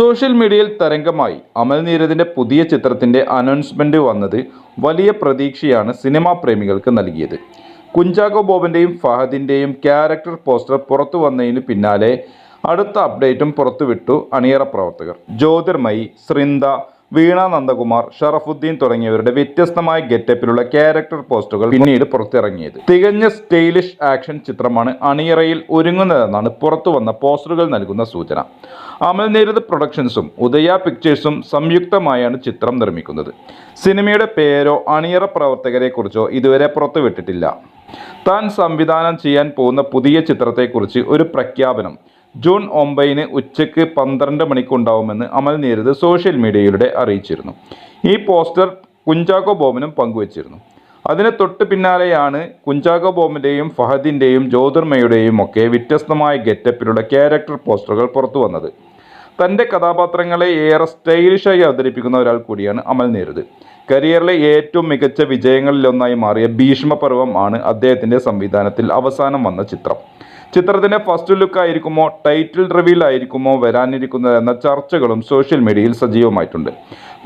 Social മീഡിയയിൽ തരംഗമായി അമൽ നീരദിന്റെ പുതിയ ചിത്രത്തിന്റെ അനൗൺസ്മെന്റ് വന്നത് വലിയ പ്രതീക്ഷയാണ് സിനിമാ പ്രേമികൾക്ക് നൽകിയത്. കുഞ്ചാക്കോ ബോബന്റെയും ഫഹദിന്റെയും ക്യാരക്ടർ പോസ്റ്റർ പുറത്തു വന്നതിന് പിന്നാലെ അടുത്ത അപ്ഡേറ്റും പുറത്തുവിട്ടു അണിയറ പ്രവർത്തകർ. ജ്യോതിർമയി സൃന്ദ വീണ നന്ദകുമാർ ഷറഫുദ്ദീൻ തുടങ്ങിയവരുടെ വ്യത്യസ്തമായ ഗെറ്റപ്പിലുള്ള ക്യാരക്ടർ പോസ്റ്ററുകൾ പിന്നീട് പുറത്തിറങ്ങിയത്. തികഞ്ഞ സ്റ്റൈലിഷ് ആക്ഷൻ ചിത്രമാണ് അണിയറയിൽ ഒരുങ്ങുന്നതെന്നാണ് പുറത്തു വന്ന പോസ്റ്ററുകൾ നൽകുന്ന സൂചന. അമൽ നീരദ് പ്രൊഡക്ഷൻസും ഉദയ പിക്ചേഴ്സും സംയുക്തമായാണ് ചിത്രം നിർമ്മിക്കുന്നത്. സിനിമയുടെ പേരോ അണിയറ പ്രവർത്തകരെക്കുറിച്ചോ ഇതുവരെ പുറത്തുവിട്ടിട്ടില്ല. താൻ സംവിധാനം ചെയ്യാൻ പോകുന്ന പുതിയ ചിത്രത്തെക്കുറിച്ച് ഒരു പ്രഖ്യാപനം ജൂൺ ഒമ്പതിന് ഉച്ചയ്ക്ക് പന്ത്രണ്ട് മണിക്കുണ്ടാവുമെന്ന് അമൽ നീരത് സോഷ്യൽ മീഡിയയിലൂടെ അറിയിച്ചിരുന്നു. ഈ പോസ്റ്റർ കുഞ്ചാക്കോ ബോബനും പങ്കുവച്ചിരുന്നു. അതിന് തൊട്ട് പിന്നാലെയാണ് കുഞ്ചാക്കോ ബോബിന്റെയും ഫഹദിന്റെയും ജ്യോതിർമയുടെയും ഒക്കെ വ്യത്യസ്തമായ ഗെറ്റപ്പിലുള്ള ക്യാരക്ടർ പോസ്റ്ററുകൾ പുറത്തു വന്നത് തന്റെ കഥാപാത്രങ്ങളെ ഏറെ സ്റ്റൈലിഷായി അവതരിപ്പിക്കുന്ന ഒരാൾ കൂടിയാണ് അമൽ നേരുത് കരിയറിലെ ഏറ്റവും മികച്ച വിജയങ്ങളിലൊന്നായി മാറിയ ഭീഷ്മപർവം ആണ് അദ്ദേഹത്തിന്റെ സംവിധാനത്തിൽ അവസാനം വന്ന ചിത്രം. ചിത്രത്തിന്റെ ഫസ്റ്റ് ലുക്ക് ആയിരിക്കുമോ ടൈറ്റിൽ റിവീൽ ആയിരിക്കുമോ വരാനിരിക്കുന്നത് എന്ന ചർച്ചകളും സോഷ്യൽ മീഡിയയിൽ സജീവമായിട്ടുണ്ട്.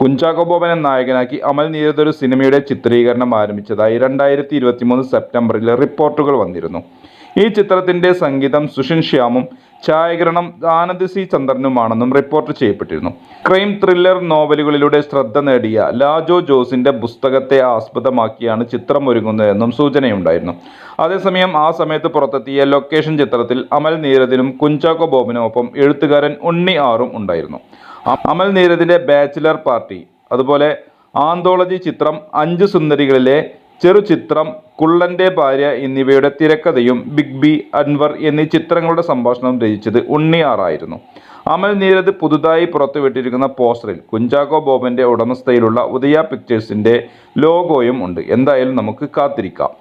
കുഞ്ചാക്കോ ബോബനെ നായകനാക്കി അമൽ നീരദ് ഒരു സിനിമയുടെ ചിത്രീകരണം ആരംഭിച്ചതായി രണ്ടായിരത്തി ഇരുപത്തി മൂന്ന് സെപ്റ്റംബറിൽ റിപ്പോർട്ടുകൾ വന്നിരുന്നു. ഈ ചിത്രത്തിന്റെ സംഗീതം സുഷിൻ ശ്യാമും ഛായാഗ്രഹണം ആനന്ദ് സി ചന്ദ്രനുമാണെന്നും റിപ്പോർട്ട് ചെയ്യപ്പെട്ടിരുന്നു. ക്രൈം ത്രില്ലർ നോവലുകളിലൂടെ ശ്രദ്ധ നേടിയ ലാജോ ജോസിന്റെ പുസ്തകത്തെ ആസ്പദമാക്കിയാണ് ചിത്രം ഒരുങ്ങുന്നതെന്നും സൂചനയുണ്ടായിരുന്നു. അതേസമയം ആ സമയത്ത് പുറത്തെത്തിയ ലൊക്കേഷൻ ചിത്രത്തിൽ അമൽ നീരദിനും കുഞ്ചാക്കോ ബോബിനും ഒപ്പം എഴുത്തുകാരൻ ഉണ്ണി ആറും ഉണ്ടായിരുന്നു. അമൽ നീരദിന്റെ ബാച്ചിലർ പാർട്ടി അതുപോലെ ആന്തോളജി ചിത്രം അഞ്ച് സുന്ദരികളിലെ ചെറുചിത്രം കുള്ളന്റെ ഭാര്യ എന്നിവയുടെ തിരക്കഥയും ബിഗ് ബി അൻവർ എന്നീ ചിത്രങ്ങളുടെ സംഭാഷണം രചിച്ചത് ഉണ്ണിയാറായിരുന്നു അമൽ നീരദ് പുതുതായി പുറത്തുവിട്ടിരിക്കുന്ന പോസ്റ്ററിൽ കുഞ്ചാക്കോ ബോബന്റെ ഉടമസ്ഥയിലുള്ള ഉദയ പിക്ചേഴ്സിന്റെ ലോഗോയും ഉണ്ട്. എന്തായാലും നമുക്ക് കാത്തിരിക്കാം.